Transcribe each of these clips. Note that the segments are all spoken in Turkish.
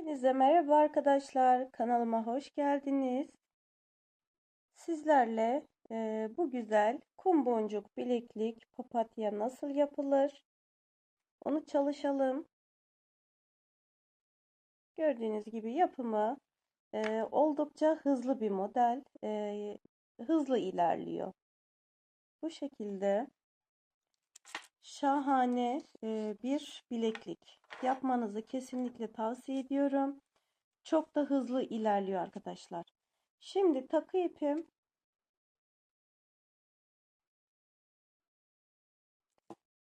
Hepinize merhaba arkadaşlar. Kanalıma hoş geldiniz. Sizlerle e, bu güzel kum boncuk bileklik papatya nasıl yapılır? Onu çalışalım. Gördüğünüz gibi yapımı e, oldukça hızlı bir model. E, hızlı ilerliyor. Bu şekilde şahane bir bileklik yapmanızı kesinlikle tavsiye ediyorum. Çok da hızlı ilerliyor arkadaşlar. Şimdi takı ipim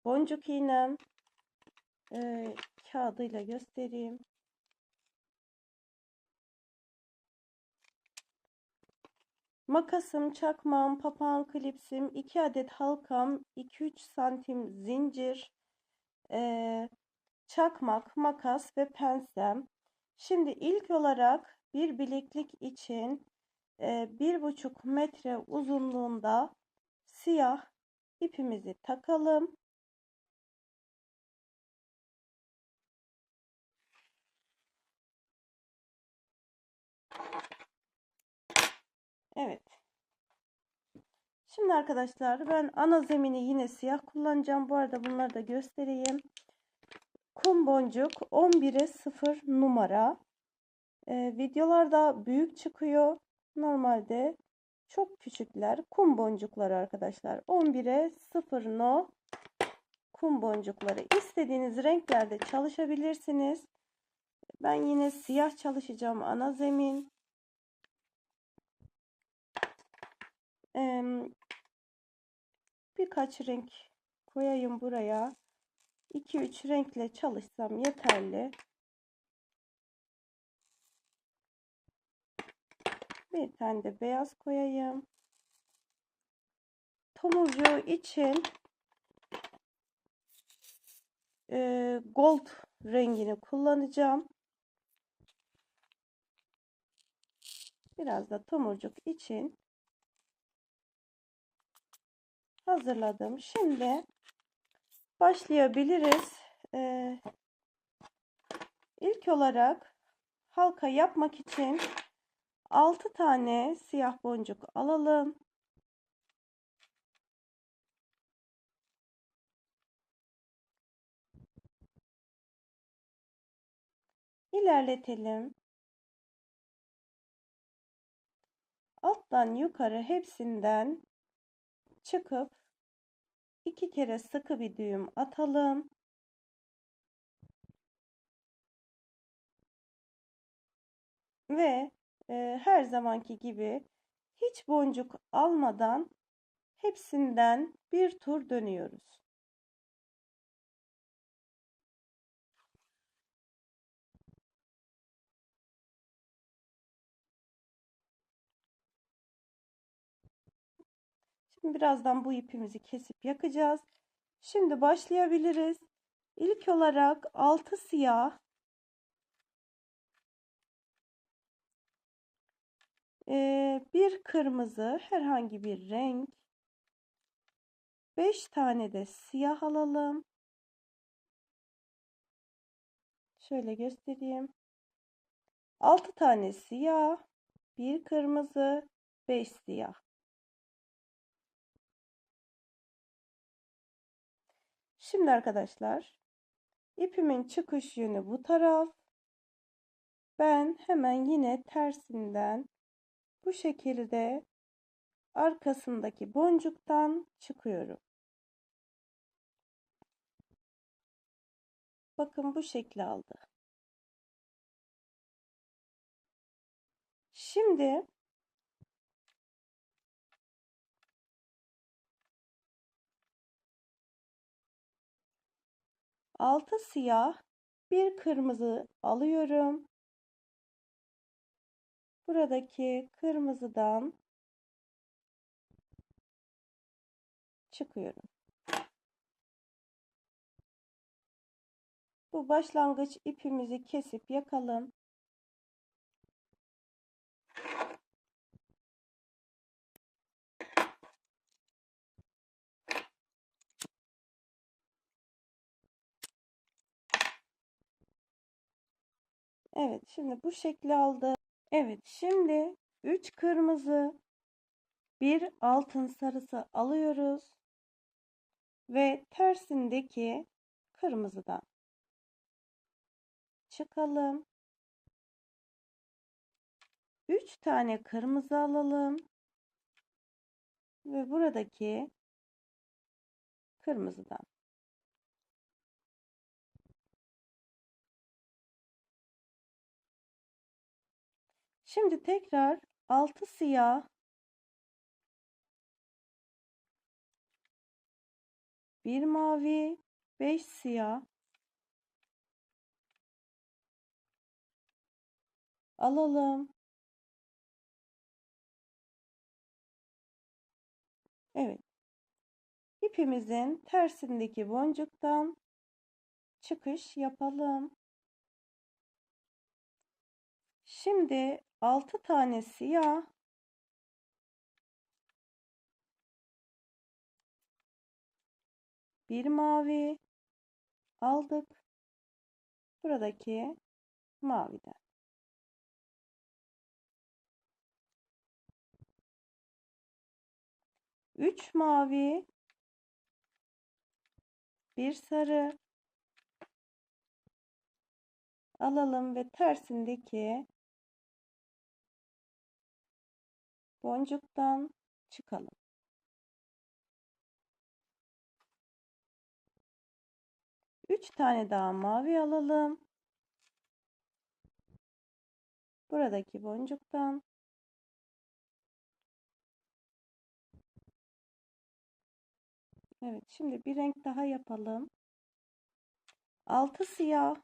boncuk iğnem e, kağıdıyla göstereyim. Makasım, çakmağım, papağan klipsim, 2 adet halkam, 2-3 santim zincir, e, çakmak, makas ve pensem. Şimdi ilk olarak bir bileklik için e, bir buçuk metre uzunluğunda siyah ipimizi takalım. Evet. Şimdi arkadaşlar ben ana zemini yine siyah kullanacağım. Bu arada bunları da göstereyim. Kum boncuk 11'e 0 numara. Ee, videolarda büyük çıkıyor. Normalde çok küçükler. Kum boncukları arkadaşlar. 11'e 0 no kum boncukları. İstediğiniz renklerde çalışabilirsiniz. Ben yine siyah çalışacağım ana zemin. Birkaç renk koyayım buraya. 2-3 renkle çalışsam yeterli. Bir tane de beyaz koyayım. Tomurcuğu için gold rengini kullanacağım. Biraz da tomurcuk için hazırladım. Şimdi başlayabiliriz. Ee, ilk olarak halka yapmak için 6 tane siyah boncuk alalım. İlerletelim. Alttan yukarı hepsinden çıkıp iki kere sıkı bir düğüm atalım. Ve e, her zamanki gibi hiç boncuk almadan hepsinden bir tur dönüyoruz. Birazdan bu ipimizi kesip yakacağız. Şimdi başlayabiliriz. İlk olarak altı siyah ee, bir kırmızı herhangi bir renk 5 tane de siyah alalım. Şöyle göstereyim. 6 tane siyah, bir kırmızı, 5 siyah. Şimdi arkadaşlar ipimin çıkış yönü bu taraf. Ben hemen yine tersinden bu şekilde arkasındaki boncuktan çıkıyorum. Bakın bu şekli aldı. Şimdi 6 siyah, bir kırmızı alıyorum. Buradaki kırmızıdan çıkıyorum. Bu başlangıç ipimizi kesip yakalım. Evet şimdi bu şekli aldı. Evet şimdi 3 kırmızı bir altın sarısı alıyoruz ve tersindeki kırmızıdan çıkalım. 3 tane kırmızı alalım ve buradaki kırmızıdan Şimdi tekrar 6 siyah bir mavi 5 siyah alalım. Evet. İpimizin tersindeki boncuktan çıkış yapalım. Şimdi 6 tane siyah bir mavi aldık. Buradaki maviden. Üç mavi bir sarı alalım ve tersindeki boncuktan çıkalım. Üç tane daha mavi alalım. Buradaki boncuktan Evet, şimdi bir renk daha yapalım. Altı siyah,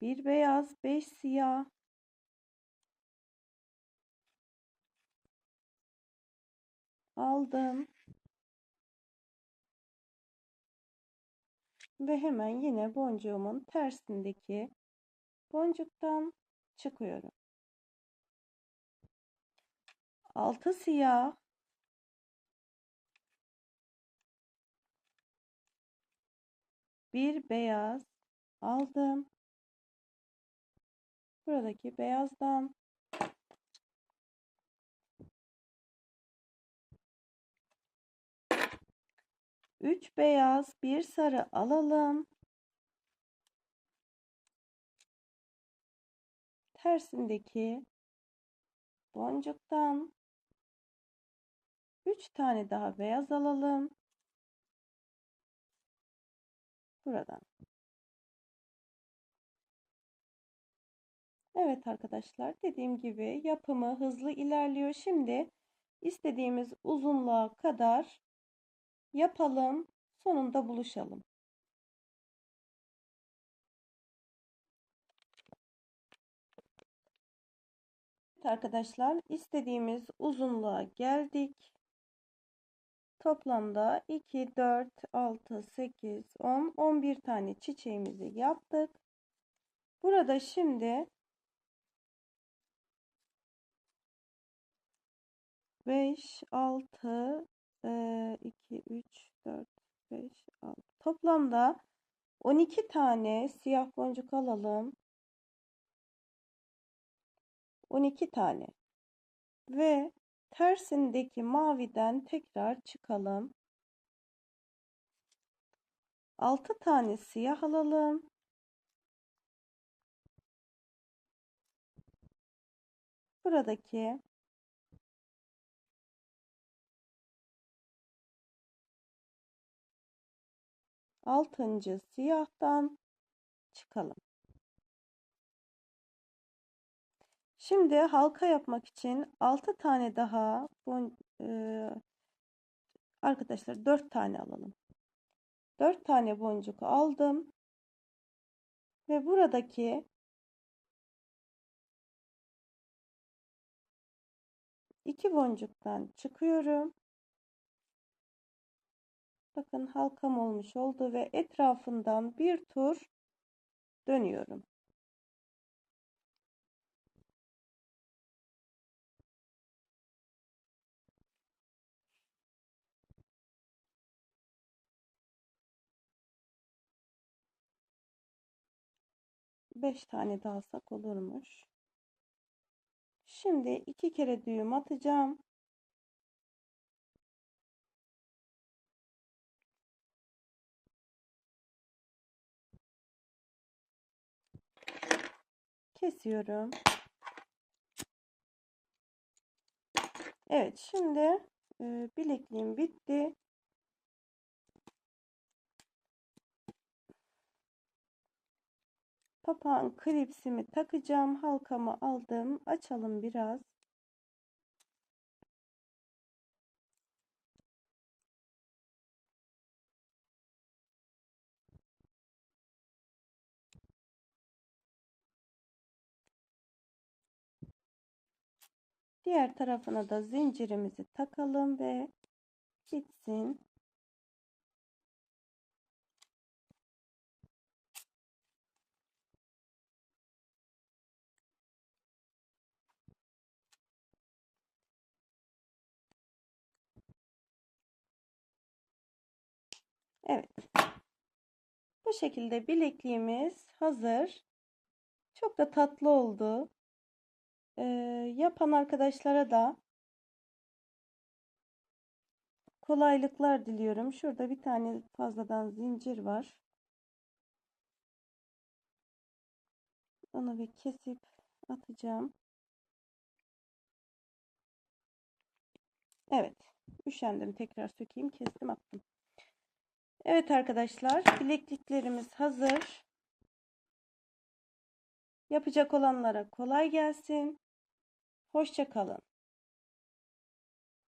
bir beyaz, beş siyah, aldım. Ve hemen yine boncuğumun tersindeki boncuktan çıkıyorum. Altı siyah, bir beyaz aldım. Buradaki beyazdan 3 beyaz, bir sarı alalım. Tersindeki boncuktan 3 tane daha beyaz alalım. Buradan. Evet arkadaşlar dediğim gibi yapımı hızlı ilerliyor. Şimdi istediğimiz uzunluğa kadar yapalım. Sonunda buluşalım. Evet arkadaşlar istediğimiz uzunluğa geldik. Toplamda 2, 4, 6, 8, 10, 11 tane çiçeğimizi yaptık. Burada şimdi 5, 6, 2, 3, 4, 5, 6. Toplamda 12 tane siyah boncuk alalım. 12 tane. Ve tersindeki maviden tekrar çıkalım. 6 tane siyah alalım. Buradaki altıncı siyahtan çıkalım. Şimdi halka yapmak için 6 tane daha bon, e, arkadaşlar 4 tane alalım. 4 tane boncuk aldım. Ve buradaki iki boncuktan çıkıyorum. Bakın halkam olmuş oldu ve etrafından bir tur dönüyorum. 5 tane de alsak olurmuş. Şimdi iki kere düğüm atacağım. Kesiyorum. Evet şimdi e, bilekliğim bitti. Papağan klipsimi takacağım. Halkamı aldım. Açalım biraz. Diğer tarafına da zincirimizi takalım ve gitsin. Evet. Bu şekilde bilekliğimiz hazır. Çok da tatlı oldu. Ee, yapan arkadaşlara da kolaylıklar diliyorum. Şurada bir tane fazladan zincir var. Onu bir kesip atacağım. Evet. Üşendim. Tekrar sökeyim. Kestim attım. Evet arkadaşlar. Bilekliklerimiz hazır. Yapacak olanlara kolay gelsin. Hoşça kalın.